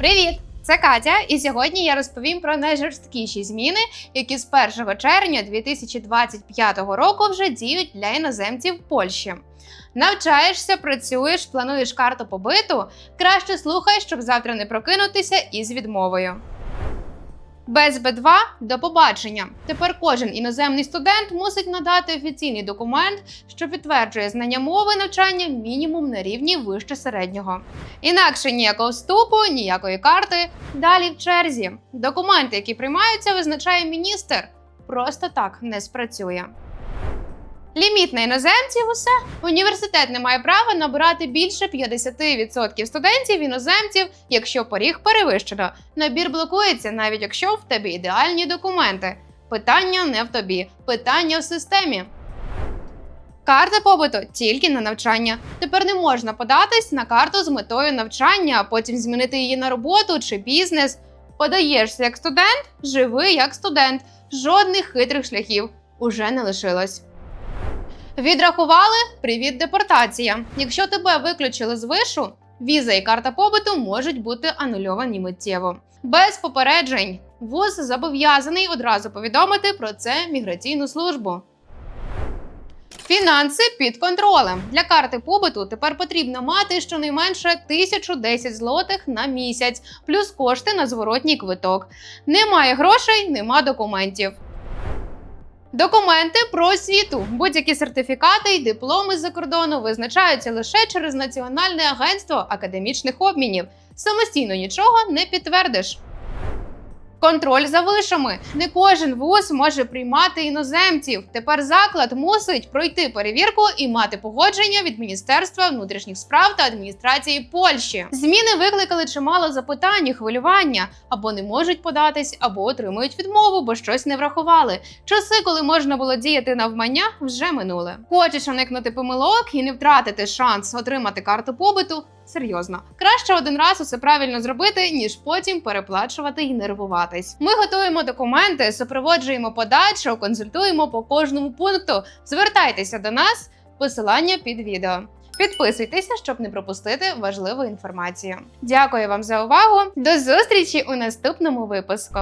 Привіт! Це Катя, і сьогодні я розповім про найжорсткіші зміни, які з 1 червня 2025 року вже діють для іноземців в Польщі. Навчаєшся, працюєш, плануєш карту побиту. Краще слухай, щоб завтра не прокинутися із відмовою. Без Б2 до побачення. Тепер кожен іноземний студент мусить надати офіційний документ, що підтверджує знання мови навчання мінімум на рівні вище середнього. Інакше ніякого вступу, ніякої карти. Далі в черзі. Документи, які приймаються, визначає міністр. Просто так не спрацює. Ліміт на іноземців усе. Університет не має права набирати більше 50% студентів іноземців, якщо поріг перевищено. Набір блокується, навіть якщо в тебе ідеальні документи. Питання не в тобі, питання в системі. Карта побуту тільки на навчання. Тепер не можна податись на карту з метою навчання, а потім змінити її на роботу чи бізнес. Подаєшся як студент, живи як студент. Жодних хитрих шляхів уже не лишилось. Відрахували привіт депортація. Якщо тебе виключили з вишу, віза і карта побуту можуть бути анульовані миттєво. Без попереджень ВУЗ зобов'язаний одразу повідомити про це міграційну службу. Фінанси під контролем. Для карти побуту тепер потрібно мати щонайменше 1010 злотих на місяць, плюс кошти на зворотній квиток. Немає грошей, нема документів. Документи про освіту, будь-які сертифікати й дипломи з-за кордону визначаються лише через Національне агентство академічних обмінів. Самостійно нічого не підтвердиш. Контроль за вишами. Не кожен вуз може приймати іноземців. Тепер заклад мусить пройти перевірку і мати погодження від Міністерства внутрішніх справ та адміністрації Польщі. Зміни викликали чимало запитань і хвилювання або не можуть податись, або отримують відмову, бо щось не врахували. Часи, коли можна було діяти навмання, вже минули. Хочеш уникнути помилок і не втратити шанс отримати карту побиту. Серйозно, краще один раз усе правильно зробити, ніж потім переплачувати і нервуватись. Ми готуємо документи, супроводжуємо подачу, консультуємо по кожному пункту. Звертайтеся до нас, посилання під відео. Підписуйтеся, щоб не пропустити важливу інформацію. Дякую вам за увагу. До зустрічі у наступному випуску.